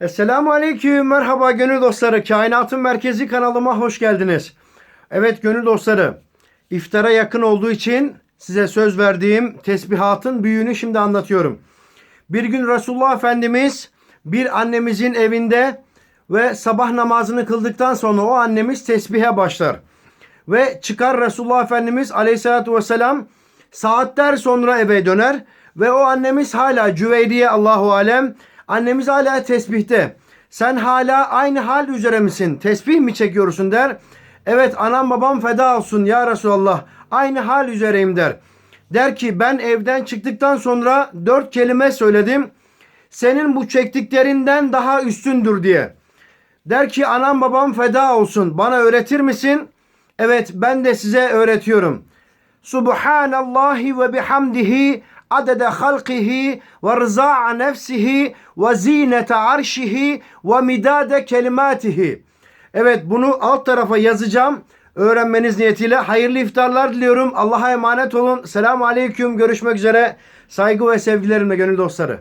Esselamu Aleyküm, merhaba gönül dostları. Kainatın Merkezi kanalıma hoş geldiniz. Evet gönül dostları, iftara yakın olduğu için size söz verdiğim tesbihatın büyüğünü şimdi anlatıyorum. Bir gün Resulullah Efendimiz bir annemizin evinde ve sabah namazını kıldıktan sonra o annemiz tesbihe başlar. Ve çıkar Resulullah Efendimiz aleyhissalatü vesselam saatler sonra eve döner ve o annemiz hala Cüveyriye Allahu Alem annemiz hala tesbihte. Sen hala aynı hal üzere misin? Tesbih mi çekiyorsun der. Evet anam babam feda olsun ya Resulallah. Aynı hal üzereyim der. Der ki ben evden çıktıktan sonra dört kelime söyledim. Senin bu çektiklerinden daha üstündür diye. Der ki anam babam feda olsun. Bana öğretir misin? Evet ben de size öğretiyorum. Subhanallahi ve bihamdihi adede halqihi ve rıza'a nefsihi ve zinete arşihi ve midade kelimatihi. Evet bunu alt tarafa yazacağım. Öğrenmeniz niyetiyle hayırlı iftarlar diliyorum. Allah'a emanet olun. Selamun aleyküm. Görüşmek üzere. Saygı ve sevgilerimle gönül dostları.